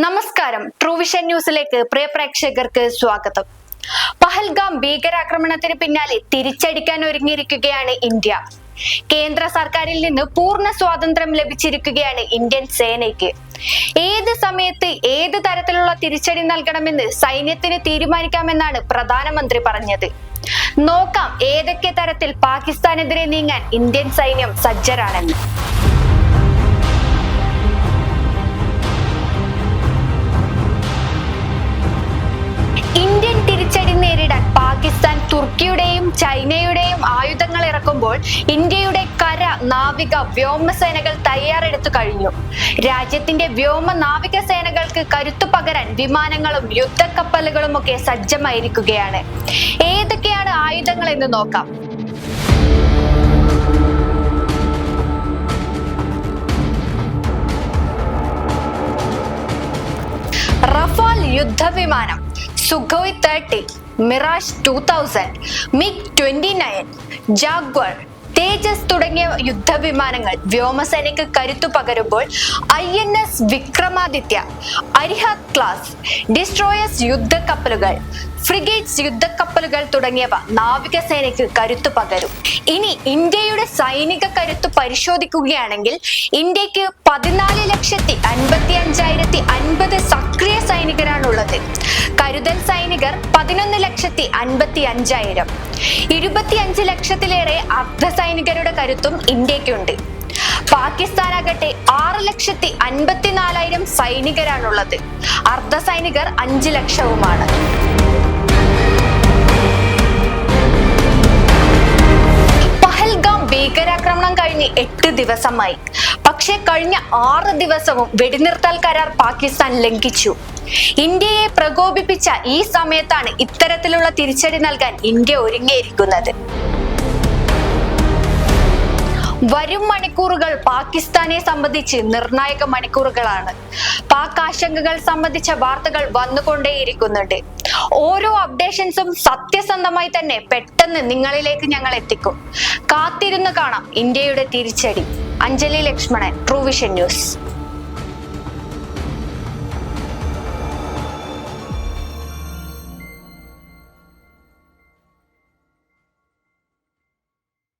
നമസ്കാരം. ട്രൂവിഷൻ ന്യൂസിലേക്ക് പ്രിയ പ്രേക്ഷകർക്ക് സ്വാഗതം. പഹൽഗാം ഭീകരാക്രമണത്തിന് പിന്നാലെ തിരിച്ചടിക്കാൻ ഒരുങ്ങിയിരിക്കുകയാണ് ഇന്ത്യ. കേന്ദ്ര സർക്കാരിൽ നിന്ന് പൂർണ സ്വാതന്ത്ര്യം ലഭിച്ചിരിക്കുകയാണ് ഇന്ത്യൻ സേനയ്ക്ക്. ഏത് സമയത്ത് ഏത് തരത്തിലുള്ള തിരിച്ചടി നൽകണമെന്ന് സൈന്യത്തിന് തീരുമാനിക്കാമെന്നാണ് പ്രധാനമന്ത്രി പറഞ്ഞത്. നോക്കാം ഏതൊക്കെ തരത്തിൽ പാകിസ്ഥാനെതിരെ നീങ്ങാൻ ഇന്ത്യൻ സൈന്യം സജ്ജരാണെന്ന്. ഇറക്കുമ്പോൾ ഇന്ത്യയുടെ കര നാവിക വ്യോമസേനകൾ തയ്യാറെടുത്തു കഴിഞ്ഞു. രാജ്യത്തിന്റെ വ്യോമ നാവിക സേനകൾക്ക് കരുത്തു പകരാൻ വിമാനങ്ങളും യുദ്ധക്കപ്പലുകളും ഒക്കെ സജ്ജമായിരിക്കുകയാണ്. ഏതൊക്കെയാണ് ആയുധങ്ങൾ എന്ന് നോക്കാം. Rafale യുദ്ധവിമാനം Sukhoi thirty Mirage two thousand MiG twenty nine Jaguar Tejas തുടങ്ങിയ യുദ്ധവിമാനങ്ങൾ വ്യോമസേനയ്ക്ക് കരുത്തു പകരുമ്പോൾ I N S Vikramaditya Arihant class destroyers യുദ്ധക്കപ്പലുകൾ frigates യുദ്ധക്കപ്പലുകൾ തുടങ്ങിയവ നാവികസേനയ്ക്ക് കരുത്തു പകരും. ഇനി ഇന്ത്യയുടെ സൈനിക കരുത്ത് പരിശോധിക്കുകയാണെങ്കിൽ ഇന്ത്യയ്ക്ക് പതിനാല് ലക്ഷത്തി അൻപത്തി അഞ്ചായിരത്തി അൻപത് സക്രിയ സൈനികരാണുള്ളത്. കരുതൽ സൈനികർ പതിനൊന്ന് ലക്ഷത്തി അൻപത്തി അഞ്ചായിരം ഇരുപത്തി അഞ്ച് ലക്ഷത്തിലേറെ അർദ്ധ സൈനികരുടെ കരുത്തും ഇന്ത്യക്കുണ്ട്. പാകിസ്ഥാൻ ആകട്ടെ ആറ് ലക്ഷത്തി അൻപത്തിനാലായിരം സൈനികരാണുള്ളത്. അർദ്ധ സൈനികർ അഞ്ച് ലക്ഷവുമാണ്. ഭീകരാക്രമണം കഴിഞ്ഞ് എട്ട് ദിവസമായി. പക്ഷേ കഴിഞ്ഞ ആറ് ദിവസവും വെടിനിർത്തൽ കരാർ പാകിസ്ഥാൻ ലംഘിച്ചു. ഇന്ത്യയെ പ്രകോപിപ്പിച്ച ഈ സമയത്താണ് ഇത്തരത്തിലുള്ള തിരിച്ചടി നൽകാൻ ഇന്ത്യ ഒരുങ്ങിയിരിക്കുന്നത്. വരും മണിക്കൂറുകൾ പാകിസ്ഥാനെ സംബന്ധിച്ച് നിർണായക മണിക്കൂറുകളാണ്. പാക് ആശങ്കകൾ സംബന്ധിച്ച വാർത്തകൾ വന്നുകൊണ്ടേയിരിക്കുന്നുണ്ട്. ഓരോ അപ്ഡേഷൻസും സത്യസന്ധമായി തന്നെ പെട്ടെന്ന് നിങ്ങളിലേക്ക് ഞങ്ങൾ എത്തിക്കും. കാത്തിരുന്ന് കാണാം ഇന്ത്യയുടെ തിരിച്ചടി. Anjali Lakshmanan Truevision news.